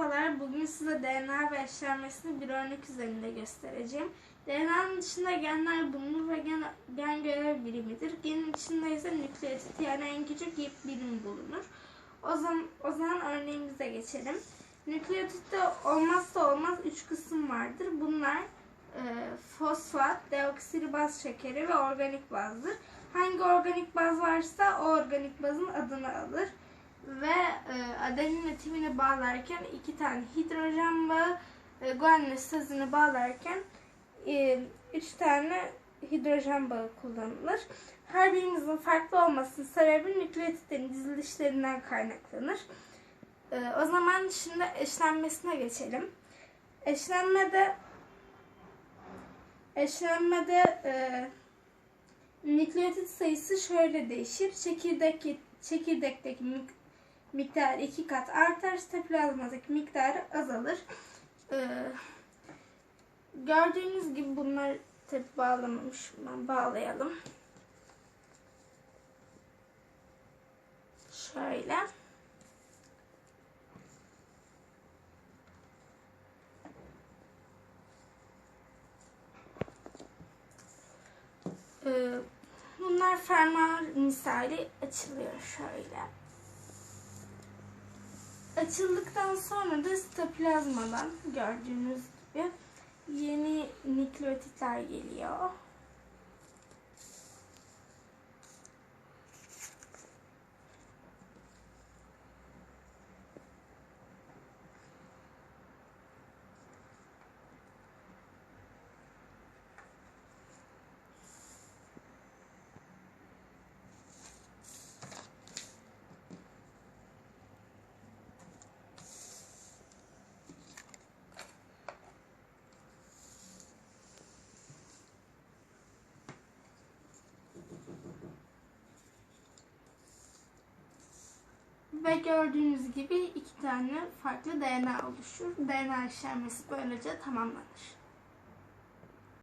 Merhabalar, bugün size DNA ve eşlenmesini bir örnek üzerinde göstereceğim. DNA'nın dışında genler bulunur ve gen, gen görev birimidir. Genin içinde ise nükleotit yani en küçük ip birim bulunur. O zaman, o zaman örneğimize geçelim. Nükleotitte olmazsa olmaz üç kısım vardır. Bunlar e, fosfat, deoksiribaz şekeri ve organik bazdır. Hangi organik baz varsa o organik bazın adını alır ve e, adenin ve timini bağlarken iki tane hidrojen bağı, e, guanin sitozini bağlarken e, üç tane hidrojen bağı kullanılır. Her birimizin farklı olmasının sebebi nükleotitlerin dizilişlerinden kaynaklanır. E, o zaman şimdi eşlenmesine geçelim. Eşlenmede eşlenmede e, nükleotit sayısı şöyle değişir. Çekirdek çekirdekteki mik- miktar iki kat artar, sitoplazmadaki miktarı azalır. Ee, gördüğünüz gibi bunlar tabi bağlamamış. Ben bağlayalım. Şöyle. Ee, bunlar fermuar misali açılıyor şöyle. Açıldıktan sonra da sitoplazmadan gördüğünüz gibi yeni nükleotitler geliyor. Ve gördüğünüz gibi iki tane farklı DNA oluşur. DNA işlenmesi böylece tamamlanır.